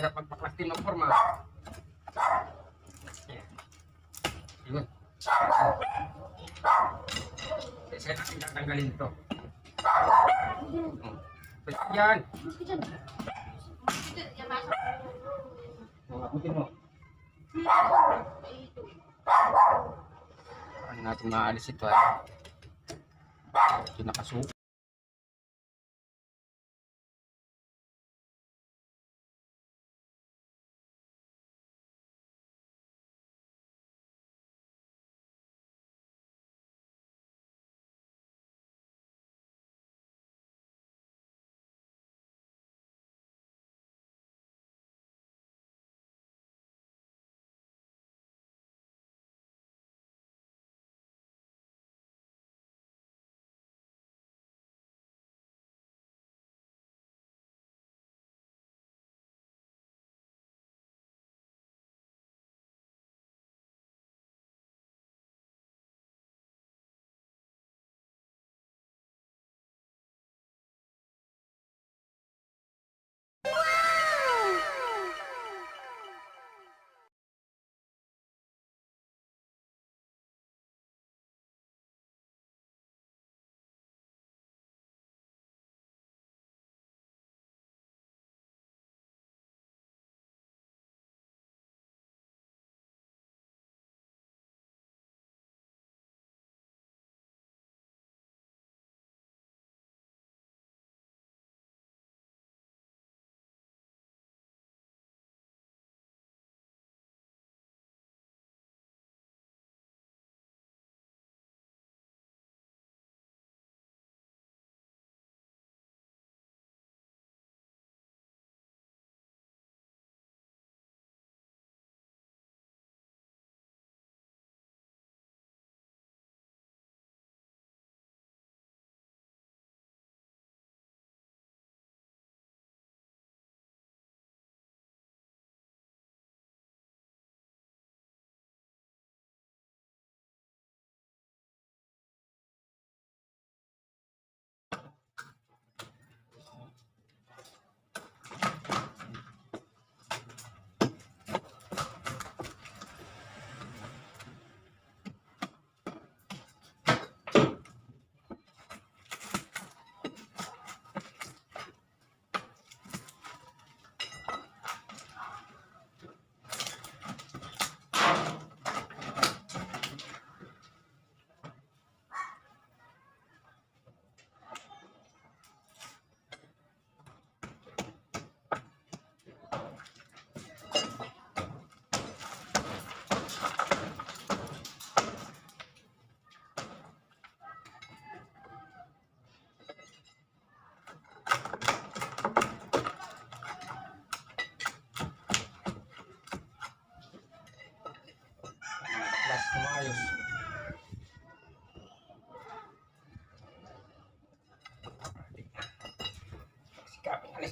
Hirap magpaplastin ng forma. Ayan. Yun. Kasi natin tatanggalin ito. Hmm. Pwede yan. Mga abutin mo. Ano natin maalis ito ah. Ito nakasuko.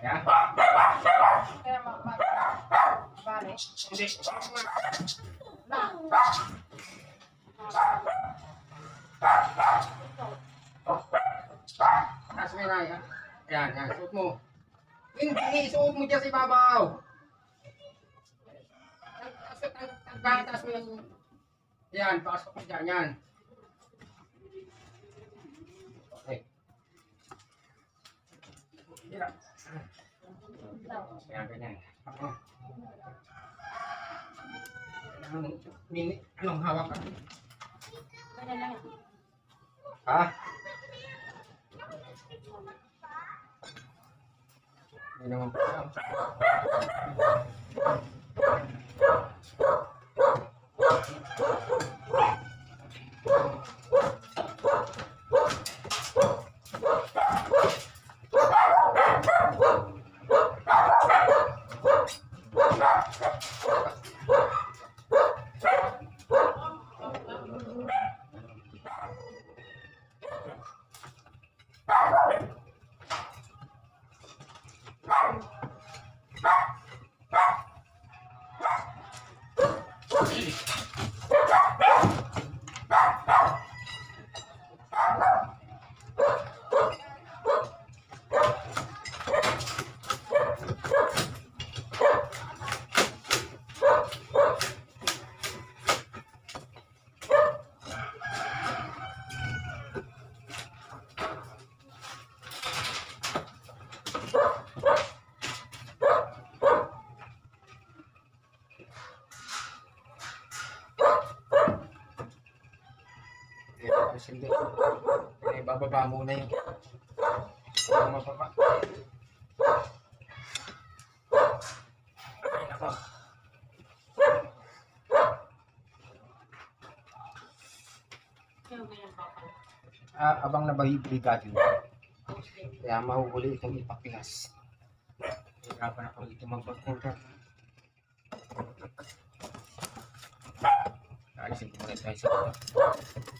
Yeah. Kaya Bale. Na. Taas na yan. Yan, yan. Suot mo. Hindi, isuot mo dyan sa ibabaw. Tagbahan, taas mo yung... Yan, pasok mo dyan, yan. Okay. Yeah ganyan. Ako. Anong, mini, anong hawak ka? Ganyan lang yan. Ha? Hindi naman po. Hindi. Eh, bababa muna yun. Ang mababa. Ay, nako. Yung. Ah, abang nabahibrigat yun. Tapos din. Kaya mahuhuli itong ipaklas. Hirapan ako dito magpagpunta. Alisin ko muna tayo sa ito.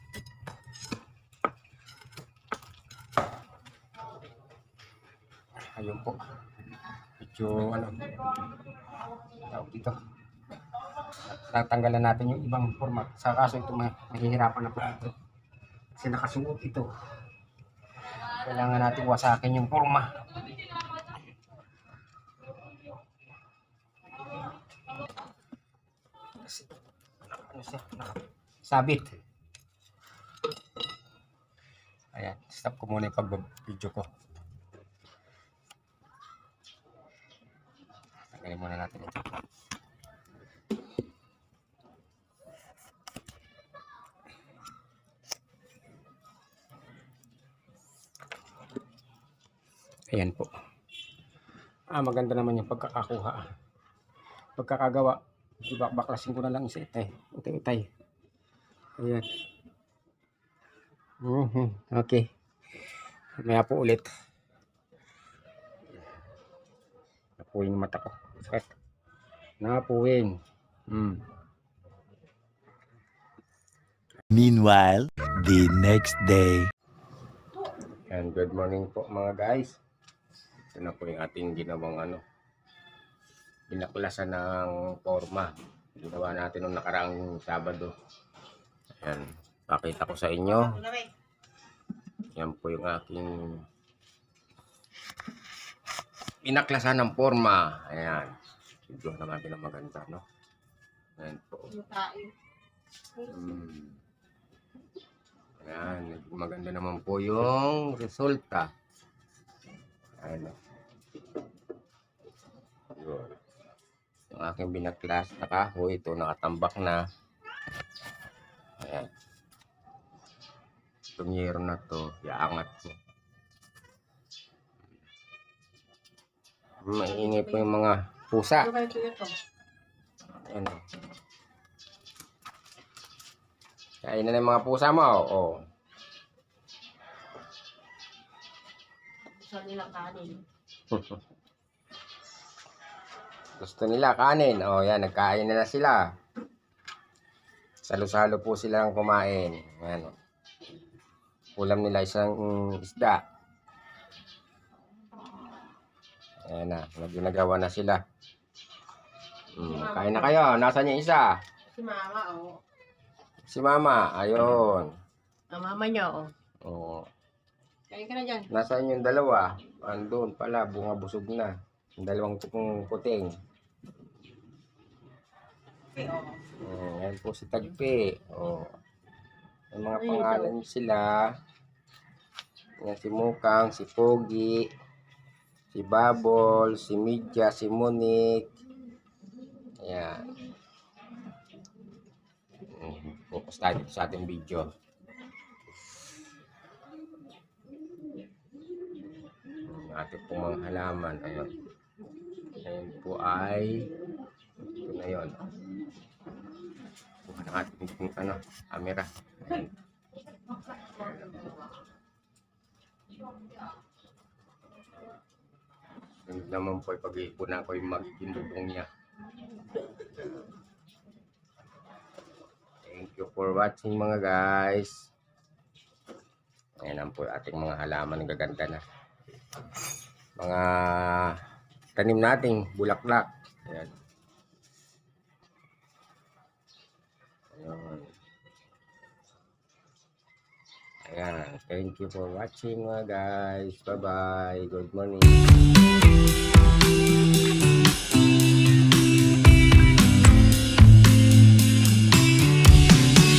Ayun po. Medyo ano. Tawag dito. Tatanggalan natin yung ibang format. Sa kaso ito ma- mahihirapan na po ito. Kasi nakasuot ito. Kailangan natin wasakin yung forma. Kasi, ano siya, sabit. Ayan, stop ko muna yung pag-video ko. Tanggalin muna natin ito. Ayan po. Ah, maganda naman yung pagkakakuha. Pagkakagawa. Diba, baklasin ko na lang isa itay. Utay, utay. Ayan. Mhm, Okay. Maya po ulit. Napuwing mata ko. Sakit. Napuwing. Hmm. Meanwhile, the next day. And good morning po mga guys. Ito na po yung ating ginawang ano. Binaklasan ng forma. Ginawa natin nung nakaraang Sabado. Ayan. Pakita ko sa inyo. Yan po yung aking binaklasan ng forma. Ayan. Video na natin ang maganda, no? Ayan po. Hmm. Ayan, maganda naman po yung resulta. Ayan. o. Yun. Yung aking binaklas na kahoy, ito nakatambak na. Ayan. Itong yero na to, iaangat ko. Maingay po yung mga pusa. Ano. Kain na ng mga pusa mo. Oh. Gusto nilang kanin. Gusto nila kanin. Oh, yan. Nagkain na na sila. Salo-salo po silang kumain. Ayan. Ulam nila isang mm, isda. Ayan na. Naginagawa na sila. Mm, kain na kayo. Nasaan yung isa? Si mama, oh. Si mama. Ayun. Ang mama niya, oh. Oh. Kain ka na dyan. Nasaan yung dalawa? Andun pala, bunga busog na. Yung dalawang tukong Okay, oh. Oh, yan po si Tagpi. Oh. May mga Ay, pangalan sila. Yan si Mukang, si Pogi. si Babol, si Midja, si Monique. Ayan. Focus tayo dito sa ating video. Yung ating pong mga halaman. Ayun. Ayun po ay ito na yun. Kuha ng ating ano, camera. Ayun. Yun naman po pag-iipunan ko yung magiging dudong niya. Thank you for watching mga guys. Ayan po ating mga halaman gaganda na. Mga tanim nating bulaklak. Ayan. Ayan. Ayan. Thank you for watching uh, guys. Bye-bye. Good morning.